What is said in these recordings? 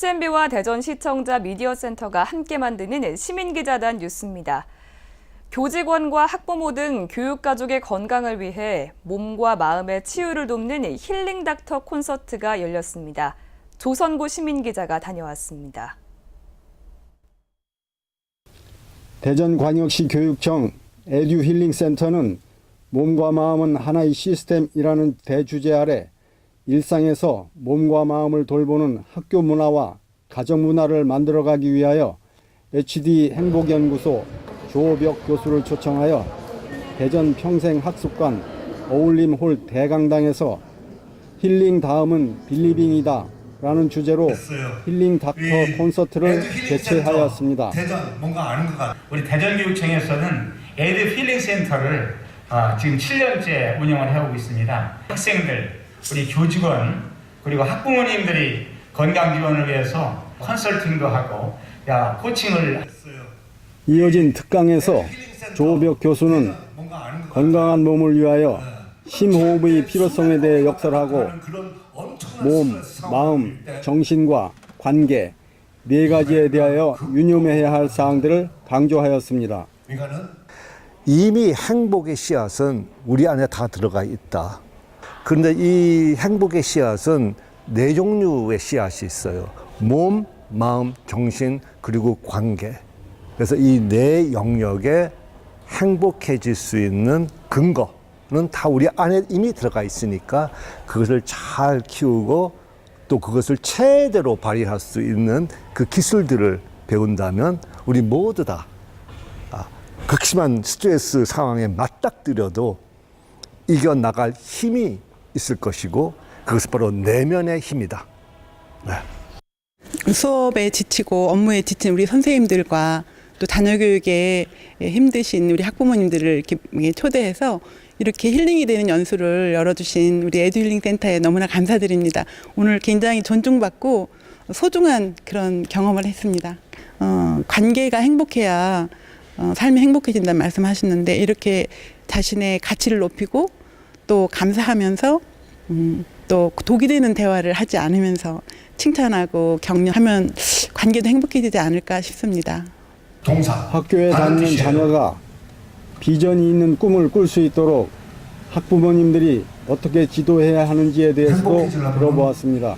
CNB와 대전시청자 미디어센터가 함께 만드는 시민기자단 뉴스입니다. 교직원과 학부모 등 교육가족의 건강을 위해 몸과 마음의 치유를 돕는 힐링 닥터 콘서트가 열렸습니다. 조선구 시민기자가 다녀왔습니다. 대전광역시 교육청 에듀 힐링 센터는 몸과 마음은 하나의 시스템이라는 대주제 아래 일상에서 몸과 마음을 돌보는 학교 문화와 가정 문화를 만들어가기 위하여 HD 행복연구소 조옥 교수를 초청하여 대전 평생학습관 어울림홀 대강당에서 힐링 다음은 빌리빙이다 라는 주제로 힐링 닥터 콘서트를 개최하였습니다. 대전 뭔가 아는 것 같아. 우리 대전교육청에서는 에드 힐링 센터를 아, 지금 7년째 운영을 해오고 있습니다. 학생들, 우리 교직원 그리고 학부모님들이 건강 지원을 위해서 컨설팅도 하고 야 코칭을 했어요. 이어진 특강에서 교수는 뭔가 아는 것 같아. 건강한 몸을 위하여 심호흡의 필요성에 대해 역설 하고 그런 엄청난 몸, 마음, 정신과 관계 네 가지에 대하여 유념해야 할 사항들을 강조하였습니다. 이미 행복의 씨앗은 우리 안에 다 들어가 있다. 그런데 이 행복의 씨앗은 네 종류의 씨앗이 있어요. 몸, 마음, 정신, 그리고 관계. 그래서 이 네 영역에 행복해질 수 있는 근거는 다 우리 안에 이미 들어가 있으니까 그것을 잘 키우고 또 그것을 최대로 발휘할 수 있는 그 기술들을 배운다면 우리 모두 다 아, 극심한 스트레스 상황에 맞닥뜨려도 이겨나갈 힘이 있을 것이고 그것은 바로 내면의 힘이다. 수업에 지치고 업무에 지친 우리 선생님들과 또 자녀 교육에 힘드신 우리 학부모님들을 이렇게 초대해서 이렇게 힐링이 되는 연수를 열어주신 우리 에듀힐링 센터에 너무나 감사드립니다. 오늘 굉장히 존중받고 소중한 그런 경험을 했습니다. 어, 관계가 행복해야 어, 삶이 행복해진다는 말씀하셨는데 이렇게 자신의 가치를 높이고 또 감사하면서 음, 또 독이 되는 대화를 하지 않으면서 칭찬하고 격려하면 관계도 행복해지지 않을까 싶습니다. 동사 학교에 다니는 뜻이에요. 자녀가 비전이 있는 꿈을 꿀 수 있도록 학부모님들이 어떻게 지도해야 하는지에 대해서도 들어보았습니다.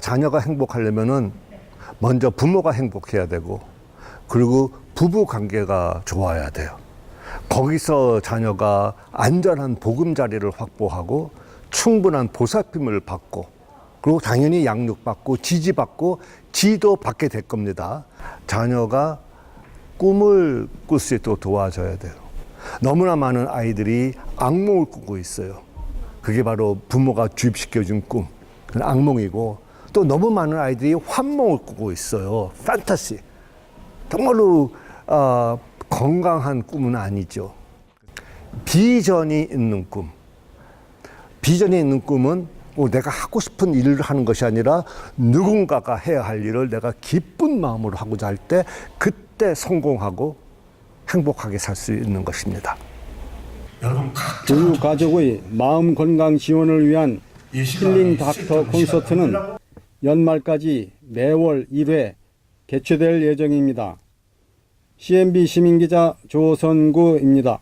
자녀가 행복하려면은 먼저 부모가 행복해야 되고 그리고 부부 관계가 좋아야 돼요. 거기서 자녀가 안전한 보금자리를 확보하고 충분한 보살핌을 받고 그리고 당연히 양육받고 지지받고 지도 받게 될 겁니다. 자녀가 꿈을 꿀 수 있도록 도와줘야 돼요. 너무나 많은 아이들이 악몽을 꾸고 있어요. 그게 바로 부모가 주입시켜준 꿈, 악몽이고 또 너무 많은 아이들이 환몽을 꾸고 있어요. 판타시. 정말로 어, 건강한 꿈은 아니죠. 비전이 있는 꿈. 비전이 있는 꿈은 뭐 내가 하고 싶은 일을 하는 것이 아니라 누군가가 해야 할 일을 내가 기쁜 마음으로 하고자 할 때 그때 성공하고 행복하게 살 수 있는 것입니다. 여러분 각자 교육 가족의 마음 건강 지원을 위한 힐링 닥터 콘서트는 연말까지 매월 1회 개최될 예정입니다. CNB 시민기자 조선구입니다.